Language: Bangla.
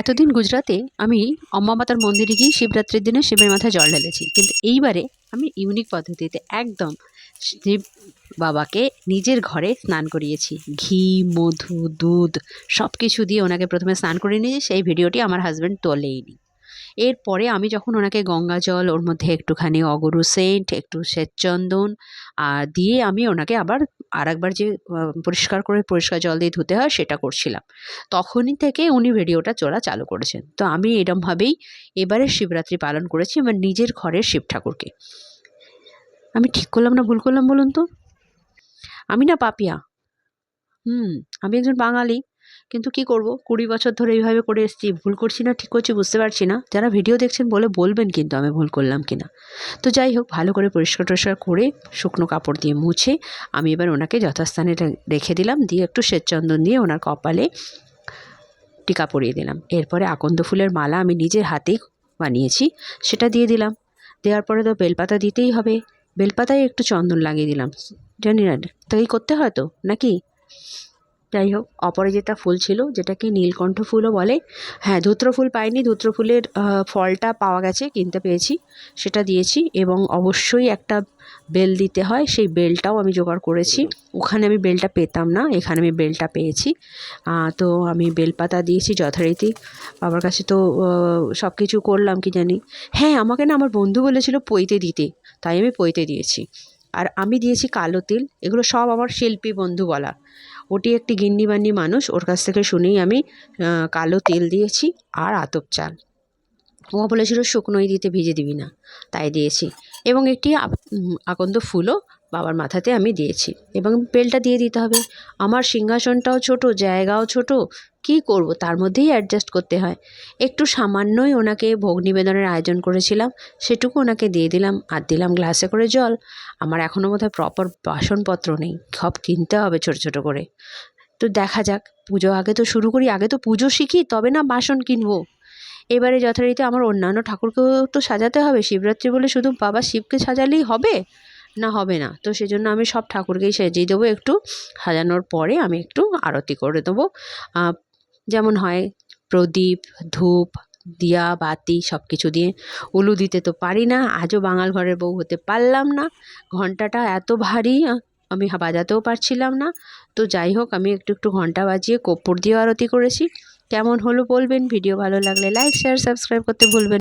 এতদিন গুজরাতে আমি অম্বামাতার মন্দিরে গিয়ে শিবরাত্রির দিনে শিবের মাথায় জল ঢেলেছি। কিন্তু এইবারে আমি ইউনিক পদ্ধতিতে একদম শিব বাবাকে নিজের ঘরে স্নান করিয়েছি। ঘি, মধু, দুধ সব কিছু দিয়ে ওনাকে প্রথমে স্নান করিয়ে নিয়েছি সেই ভিডিওটি আমার হাজব্যান্ড তোলেইনি। এরপরে আমি যখন ওনাকে গঙ্গা জল, ওর মধ্যে একটুখানি অগরু সেন্ট, একটু শ্বেতচন্দন আর দিয়ে আমি ওনাকে আবার আরেকবার যে পরিষ্কার করে পরিষ্কার জল দিয়ে ধুতে হয় সেটা করছিলাম। তখনই থেকে উনি ভিডিওটা চলা চালু করেছেন। তো আমি এরমভাবেই এবারে শিবরাত্রি পালন করেছি আমার নিজের ঘরের শিব ঠাকুরকে। আমি ঠিক করলাম না ভুল করলাম বলুন তো? আমি না পাপিয়া। হুম, আমি একজন বাঙালি। কিন্তু কি করব? কুড়ি বছর ধরে এইভাবে করে এসেছি, ভুল করছি না, ঠিক করছি, বুঝতে পারছি না। যারা ভিডিও দেখছেন বলে বলবেন কিন্তু আমি ভুল করলাম কি না তো যাই হোক, ভালো করে পরিষ্কার টরিষ্কার করে শুকনো কাপড় দিয়ে মুছে আমি এবার ওনাকে যথাস্থানে রেখে দিলাম। দিয়ে একটু শ্বেতচন্দন দিয়ে ওনার কপালে টিকা পরিয়ে দিলাম। এরপরে আকন্দ ফুলের মালা আমি নিজের হাতেই বানিয়েছি, সেটা দিয়ে দিলাম। দেওয়ার পরে তো বেলপাতা দিতেই হবে। বেলপাতায় একটু চন্দন লাগিয়ে দিলাম। জানি না, তাই করতে হয় তো, নাকি? যাই হোক অপরাজিতা ফুল ছিল, যেটাকে নীলকণ্ঠ ফুলও বলে। হ্যাঁ ধুত্র ফুল পাইনি, ধুত্র ফুলের ফলটা পাওয়া গেছে, কিনতে পেয়েছি, সেটা দিয়েছি এবং অবশ্যই একটা বেল দিতে হয়, সেই বেলটাও আমি জোগাড় করেছি। ওখানে আমি বেলটা পেতাম না, এখানে আমি বেলটা পেয়েছি। তো আমি বেলপাতা দিয়েছি যথারীতি। বাবার কাছে তো সব কিছু করলাম, কি জানি। হ্যাঁ আমাকে না আমার বন্ধু বলেছিল পইতে দিতে, তাই আমি পইতে দিয়েছি। আর আমি দিয়েছি কালো তিল, এগুলো সব আমার শিল্পী বন্ধু বলা। ওটি একটি গিন্নিবান্নি মানুষ, ওর কাছ থেকে শুনেই আমি কালো তেল দিয়েছি আর আতপ চাল। ও বলেছিল শুকনোই দিতে ভিজে দিবি না। তাই দিয়েছি। এবং একটি আকন্দ ফুলও বাবার মাথাতে আমি দিয়েছি। এবং বেলটা দিয়ে দিতে হবে। আমার সিংহাসনটাও ছোট, জায়গাও ছোট কি করব? তার মধ্যেই অ্যাডজাস্ট করতে হয়। একটু সামান্যই ওনাকে ভোগ নিবেদনের আয়োজন করেছিলাম, সেটুকু ওনাকে দিয়ে দিলাম। আর দিলাম গ্লাসে করে জল। আমার এখনও বোধহয় প্রপার বাসনপত্র নেই। সব কিনতে হবে ছোট ছোট করে। তো দেখা যাক, পুজো আগে তো শুরু করি। আগে তো পুজো শিখি, তবে না বাসন কিনবো। এবারে যথারীতি আমার অন্যান্য ঠাকুরকেও তো সাজাতে হবে। শিবরাত্রি বলে শুধু বাবা শিবকে সাজালেই হবে? না হবে না। তো সেজন্য আমি সব ঠাকুরকেই সাজিয়ে দেবো। একটু সাজানোর পরে আমি একটু আরতি করে দেবো। যেমন হয় প্রদীপ, ধূপ, দিয়া, বাতি সব কিছু দিয়ে। উলু দিতে তো পারি না, আজও বাঙাল ঘরের বউ হতে পারলাম না। ঘন্টাটা এত ভারী, আমি বাজাতেও পারছিলাম না। তো যাই হোক, আমি একটু একটু ঘণ্টা বাজিয়ে কর্পূর দিয়ে আরতি করেছি। কেমন হলো বলবেন? ভিডিও ভালো লাগলে লাইক শেয়ার সাবস্ক্রাইব করতে ভুলবেন